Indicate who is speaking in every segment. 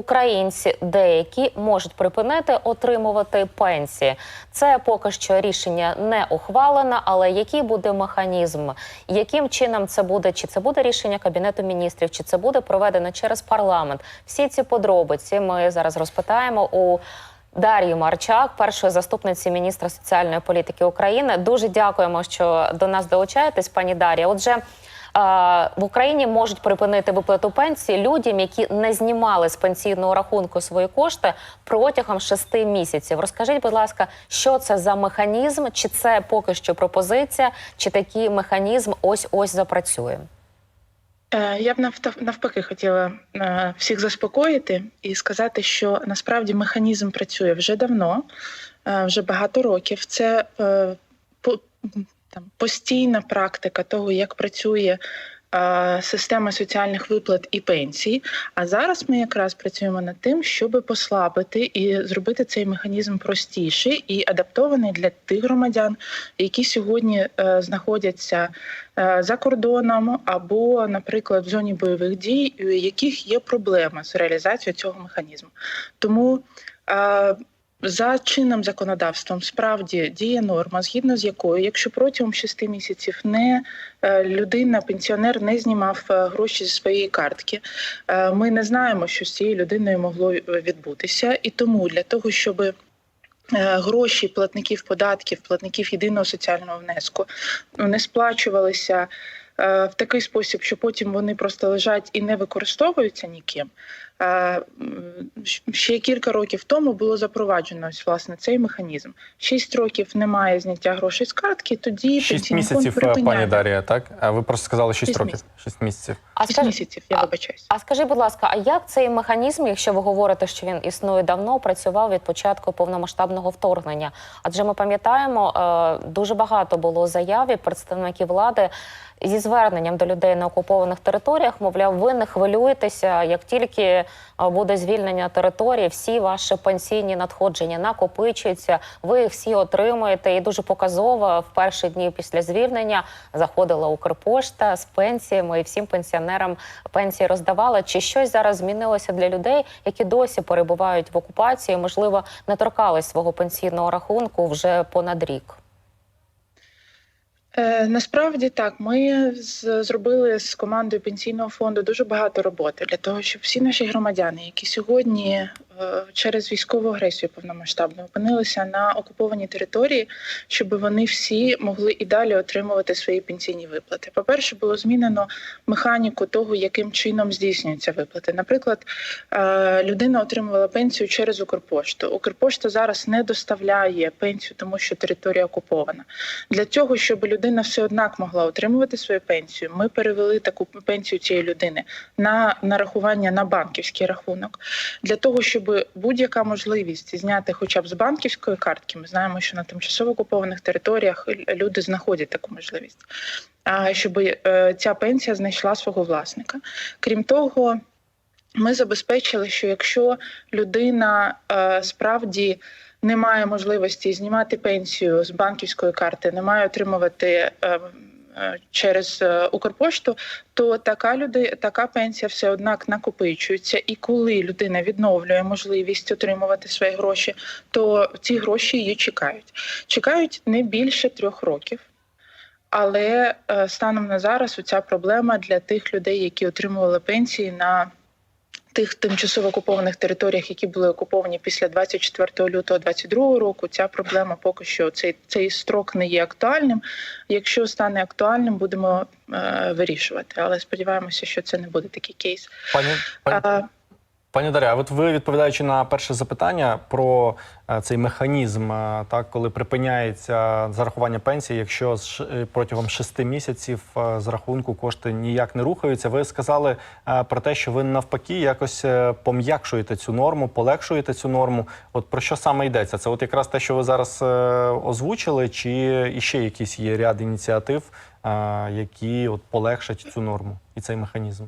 Speaker 1: українці деякі можуть припинити отримувати пенсії. Це поки що рішення не ухвалено, але який буде механізм, яким чином це буде? Чи це буде рішення кабінету міністрів, чи це буде проведено через парламент? Всі ці подробиці ми зараз розпитаємо у. Дар'ї Марчак, першої заступниці міністра соціальної політики України. Дуже дякуємо, що до нас долучаєтесь, пані Дар'я. Отже, в Україні можуть припинити виплату пенсії людям, які не знімали з пенсійного рахунку свої кошти протягом шести місяців. Розкажіть, будь ласка, що це за механізм? Чи це поки що пропозиція, чи такий механізм ось ось запрацює?
Speaker 2: Е, Я б навпаки хотіла е, всіх заспокоїти і сказати, що насправді механізм працює вже давно, е, вже багато років. Це там постійна практика того, як працює. Система соціальних виплат і пенсій. А зараз ми якраз працюємо над тим, щоб послабити і зробити цей механізм простіший і адаптований для тих громадян, які сьогодні е, знаходяться е, за кордоном або, наприклад, в зоні бойових дій, у яких є проблема з реалізацією цього механізму. Тому е, за чинним законодавством справді діє норма, згідно з якою, якщо протягом 6 місяців не е, людина, пенсіонер не знімав е, гроші зі своєї картки, е, ми не знаємо, що з цією людиною могло відбутися, і тому для того, щоб Гроші платників податків, платників єдиного соціального внеску не сплачувалися в такий спосіб, що потім вони просто лежать і не використовуються ніким. Е, Ще кілька років тому було запроваджено ось, власне цей механізм. Шість років немає зняття грошей з картки, тоді
Speaker 3: Шість місяців, е, пані
Speaker 2: припиняє.
Speaker 3: Дар'я, так? А ви просто сказали шість років. Шість місяців.
Speaker 1: А
Speaker 2: Шість
Speaker 1: скажи-
Speaker 2: місяців, я
Speaker 1: А-
Speaker 2: вибачаюсь.
Speaker 1: А скажи, будь ласка, а як цей механізм, якщо ви говорите, що він існує давно, працював від початку повномасштабного вторгнення? Адже ми пам'ятаємо, е, дуже багато було заяв від представників влади зі зверненням до людей на окупованих територіях. Мовляв, ви не хвилюєтеся, як тільки буде звільнення території, всі ваші пенсійні надходження накопичуються, ви їх всі отримуєте. І дуже показово в перші дні після звільнення заходила Укрпошта з пенсіями і всім пенсіонерам пенсії роздавала. Чи щось зараз змінилося для людей, які досі перебувають в окупації, можливо, не торкались свого пенсійного рахунку вже понад рік?
Speaker 2: Е, насправді так, ми з, зробили з командою пенсійного фонду дуже багато роботи для того, щоб всі наші громадяни, які сьогодні через військову агресію повномасштабно опинилися на окупованій території, щоб вони всі могли і далі отримувати свої пенсійні виплати. По-перше, було змінено механіку того, яким чином здійснюються виплати. Наприклад, е, людина отримувала пенсію через Укрпошту. Укрпошта зараз не доставляє пенсію, тому що територія окупована. Для цього, щоб людина все однак могла отримувати свою пенсію, ми перевели таку пенсію цієї людини на нарахування на банківський рахунок. Для того, щоб будь-яка можливість зняти хоча б з банківської картки, ми знаємо, що на тимчасово окупованих територіях люди знаходять таку можливість. А щоб е, ця пенсія знайшла свого власника. Крім того, ми забезпечили, що якщо людина е, справді не має можливості знімати пенсію з банківської карти, не має отримувати. Е, Через е, Укрпошту, то така люди, така пенсія все однак накопичується. І коли людина відновлює можливість отримувати свої гроші, то ці гроші її чекають. Чекають не більше трьох років. Але е, станом на зараз ця проблема для тих людей, які отримували пенсії на тих тимчасово окупованих територіях, які були окуповані після 24 лютого 2022 року, ця проблема поки що цей цей строк не є актуальним. Якщо стане актуальним, будемо е, вирішувати. Але сподіваємося, що це не буде такий кейс.
Speaker 3: Пані, пані,
Speaker 2: А,
Speaker 3: пані Дар'я, от ви відповідаючи на перше запитання про е, цей механізм, е, так коли припиняється зарахування пенсії, якщо е, протягом шести місяців з рахунку кошти ніяк не рухаються, ви сказали про те, що ви навпаки якось пом'якшуєте цю норму, полегшуєте цю норму. От про що саме йдеться? Це от якраз те, що ви зараз озвучили, чи іще якийсь є ряд ініціатив, які от полегшать цю норму і цей механізм?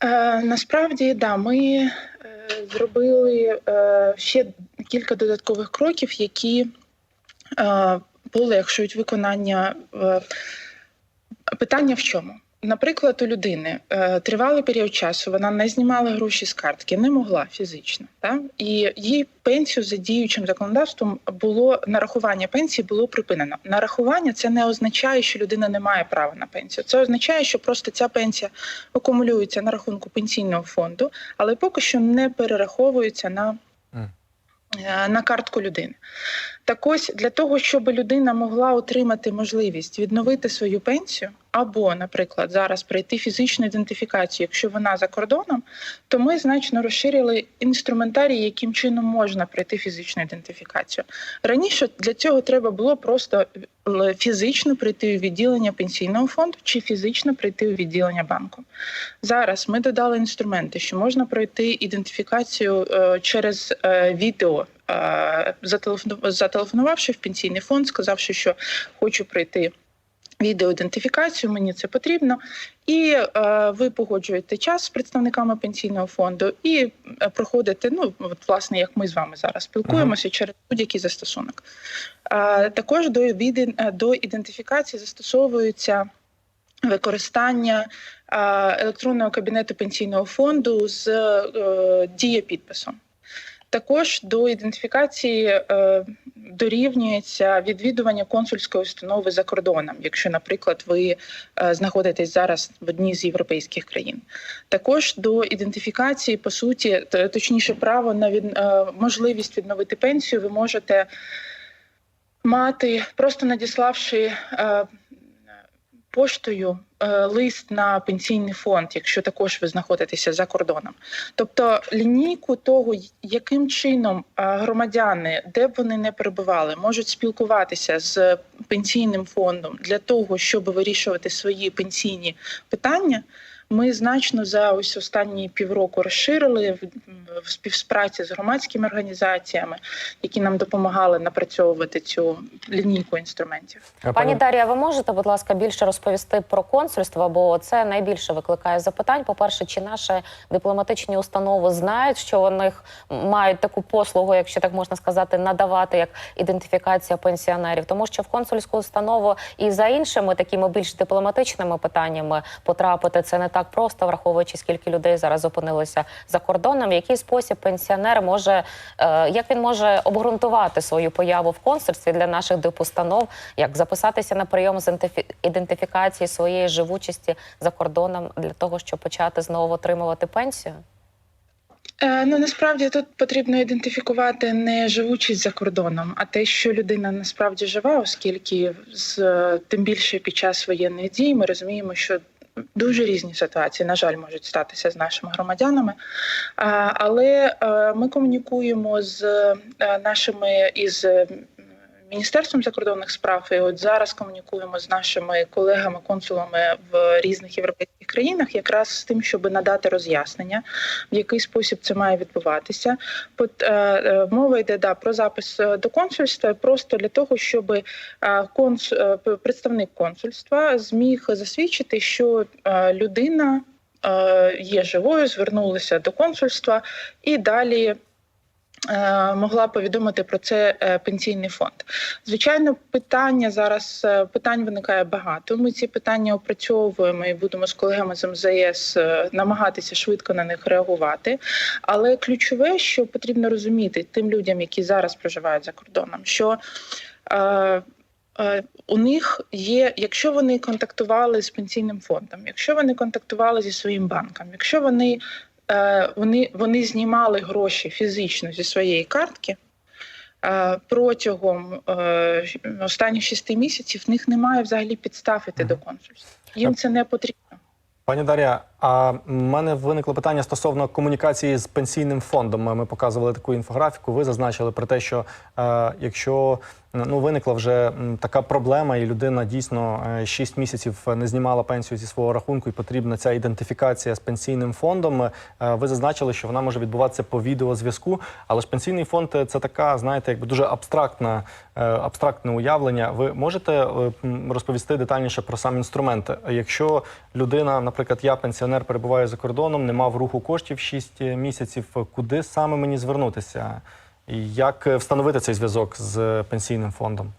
Speaker 2: Е, насправді, да, ми е, зробили е, ще кілька додаткових кроків, які полегшують виконання. Питання в чому? Наприклад, у людини е, тривалий період часу вона не знімала гроші з картки, не могла фізично. Та? І її пенсію за діючим законодавством було нарахування пенсії було припинено. Нарахування це не означає, що людина не має права на пенсію. Це означає, що просто ця пенсія акумулюється на рахунку пенсійного фонду, але поки що не перераховується на, е, на картку людини. Так ось для того, щоб людина могла отримати можливість відновити свою пенсію, або, наприклад, зараз пройти фізичну ідентифікацію, якщо вона за кордоном, то ми значно розширили інструментарій, яким чином можна пройти фізичну ідентифікацію. Раніше для цього треба було просто е, фізично прийти у відділення пенсійного фонду чи фізично прийти у відділення банку. Зараз ми додали інструменти, що можна пройти ідентифікацію е, через е, відео. Зателефонувавши в пенсійний фонд, сказавши, що хочу пройти відеоідентифікацію, мені це потрібно. І е, ви погоджуєте час з представниками пенсійного фонду і е, проходите, ну от, власне, як ми з вами зараз спілкуємося через будь-який застосунок. Е, також до, е, до ідентифікації застосовується використання е, електронного кабінету пенсійного фонду з е, дієпідписом. Також до ідентифікації е, дорівнюється відвідування консульської установи за кордоном, якщо, наприклад, ви е, знаходитесь зараз в одній з європейських країн. Також до ідентифікації, по суті, точніше, право на від, е, можливість відновити пенсію, ви можете мати, просто надіславши поштою е, лист на пенсійний фонд, якщо також ви знаходитеся за кордоном. Тобто лінійку того, яким чином е, громадяни, де б вони не перебували, можуть спілкуватися з пенсійним фондом для того, щоб вирішувати свої пенсійні питання. Ми значно за ось останні півроку розширили в, співпраці з громадськими організаціями, які нам допомагали напрацьовувати цю лінійку інструментів.
Speaker 1: Пані Дар'я, ви можете, будь ласка, більше розповісти про консульство, бо це найбільше викликає запитань. По-перше, чи наші дипломатичні установи знають, що у них мають таку послугу, якщо так можна сказати, надавати як ідентифікація пенсіонерів, тому що в консульську установу і за іншими такими більш дипломатичними питаннями потрапити це не так просто, враховуючи скільки людей зараз опинилися за кордоном. В який спосіб пенсіонер може е, як він може обґрунтувати свою появу в консульстві для наших дипустанов, як записатися на прийом з ідентифікації своєї живучості за кордоном для того, щоб почати знову отримувати пенсію?
Speaker 2: Е, Ну насправді тут потрібно ідентифікувати не живучість за кордоном, а те, що людина насправді жива, оскільки з е, тим більше під час воєнних дій ми розуміємо, що дуже різні ситуації, на жаль, можуть статися з нашими громадянами. Але е, ми комунікуємо з е, нашими із. Міністерством закордонних справ і от зараз комунікуємо з нашими колегами-консулами в різних європейських країнах, якраз з тим, щоб надати роз'яснення, в який спосіб це має відбуватися. Е, е, Мова йде да, про запис е, до консульства просто для того, щоб конс... представник консульства зміг засвідчити, що людина є живою, звернулася до консульства і далі. Е, Могла повідомити про це е, пенсійний фонд. Звичайно, питання зараз е, питань виникає багато. Ми ці питання опрацьовуємо і будемо з колегами з МЗС намагатися швидко на них реагувати. Але ключове, що потрібно розуміти тим людям, які зараз проживають за кордоном, що у них є, якщо вони контактували з пенсійним фондом, якщо вони контактували зі своїм банком, якщо вони, вони, вони знімали гроші фізично зі своєї картки. е, Протягом е, останніх шести місяців в них немає взагалі підстав іти до консульства. Їм це не потрібно.
Speaker 3: Пані Дар'я, а в мене виникло питання стосовно комунікації з пенсійним фондом. Ми показували таку інфографіку. Ви зазначили про те, що е, якщо ну виникла вже така проблема, і людина дійсно е, 6 місяців не знімала пенсію зі свого рахунку, і потрібна ця ідентифікація з пенсійним фондом. е, ви зазначили, що вона може відбуватися по відеозв'язку. Але ж пенсійний фонд е, це така, знаєте, якби дуже абстрактна, е, абстрактне уявлення. Ви можете е, розповісти детальніше про сам інструмент? Якщо людина, наприклад, я пенсіонер, перебуваю за кордоном, не мав руху коштів 6 місяців, куди саме мені звернутися? І як е, встановити цей зв'язок з пенсійним фондом?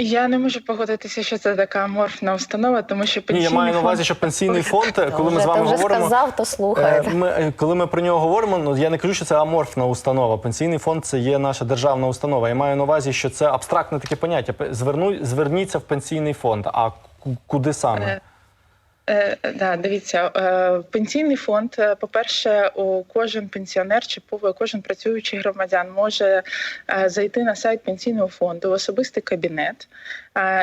Speaker 2: Я не можу погодитися, що це така аморфна установа, тому що
Speaker 3: Ні, я маю на увазі, що пенсійний фонд, коли ми з вами говоримо.
Speaker 1: сказав, то
Speaker 3: Е. Ми, е, коли ми про нього говоримо, ну я не кажу, що це аморфна установа. Пенсійний фонд це є наша державна установа. Я маю на увазі, що це абстрактне таке поняття. Зверну, зверніться в пенсійний фонд. А куди саме?
Speaker 2: Е, да, дивіться, е, пенсійний фонд, е, по-перше, у кожен пенсіонер чи кожен працюючий громадян може зайти на сайт пенсійного фонду, в особистий кабінет,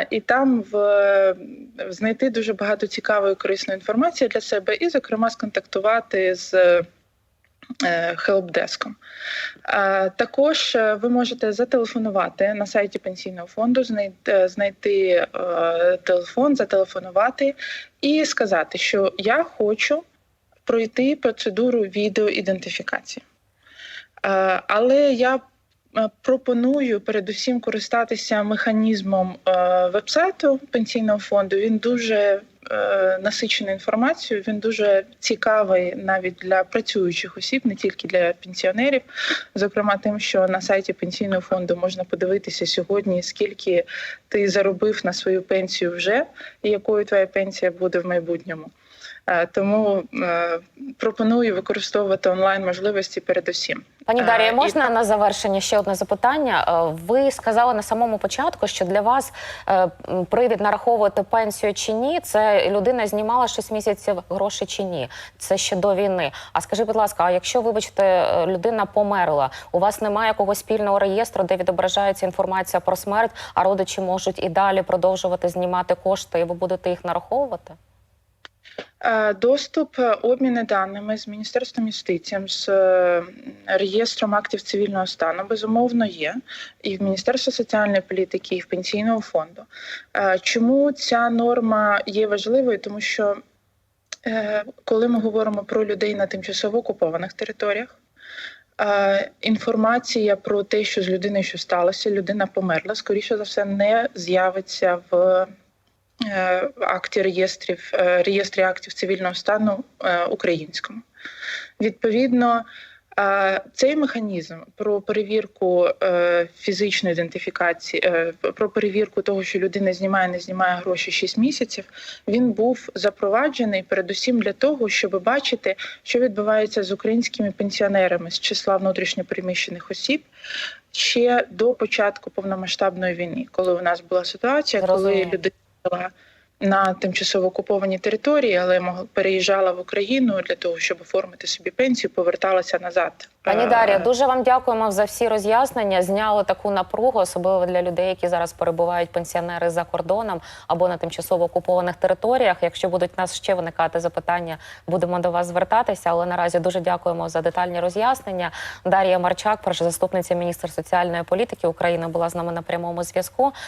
Speaker 2: і там в, знайти дуже багато цікавої корисної інформації для себе, і, зокрема, сконтактувати з. Е, хелпдеском. Також е, ви можете зателефонувати на сайті пенсійного фонду, е, знайти телефон, зателефонувати і сказати, що я хочу пройти процедуру відеоідентифікації. Але я пропоную передусім користатися механізмом вебсайту пенсійного фонду. Він дуже насичений інформацією, він дуже цікавий навіть для працюючих осіб, не тільки для пенсіонерів. Зокрема, тим, що на сайті пенсійного фонду можна подивитися сьогодні, скільки ти заробив на свою пенсію вже, і якою твоя пенсія буде в майбутньому. Е, Тому е, пропоную використовувати онлайн можливості передусім.
Speaker 1: Пані
Speaker 2: Е,
Speaker 1: Дар'я,
Speaker 2: і
Speaker 1: можна на завершення ще одне запитання? Ви сказали на самому початку, що для вас прийде нараховувати пенсію чи ні. Це людина знімала 6 місяців гроші чи ні. Це ще до війни. А скажіть, будь ласка, а якщо, вибачте, людина померла, у вас немає якогось спільного реєстру, де відображається інформація про смерть, а родичі можуть і далі продовжувати знімати кошти, і ви будете їх нараховувати?
Speaker 2: Е, Доступ, е, обміни даними з Міністерством юстиції, з е, реєстром актів цивільного стану безумовно є і в Міністерства соціальної політики, і в пенсійного фонду. Чому ця норма є важливою? Тому що коли ми говоримо про людей на тимчасово окупованих територіях. Інформація про те, що з людиною що сталося, людина померла, скоріше за все, не з'явиться в акті реєстрів е, реєстрі актів цивільного стану е, українському. Відповідно, е, цей механізм про перевірку е, фізичної ідентифікації, е, про перевірку того, що людина знімає, не знімає гроші 6 місяців, він був запроваджений передусім для того, щоб бачити, що відбувається з українськими пенсіонерами з числа внутрішньопереміщених осіб. Ще до початку повномасштабної війни, коли у нас була ситуація, коли
Speaker 1: Зрозуміло.
Speaker 2: Була на тимчасово окупованій території, але переїжджала в Україну для того, щоб оформити собі пенсію, поверталася назад.
Speaker 1: Пані
Speaker 2: Е,
Speaker 1: Дар'я, дуже вам дякуємо за всі роз'яснення. Зняли таку напругу, особливо для людей, які зараз перебувають пенсіонери за кордоном або на тимчасово окупованих територіях. Якщо будуть у нас ще виникати запитання, будемо до вас звертатися. Але наразі дуже дякуємо за детальні роз'яснення. Дар'я Марчак, перша заступниця міністра соціальної політики України, була з нами на прямому зв'язку.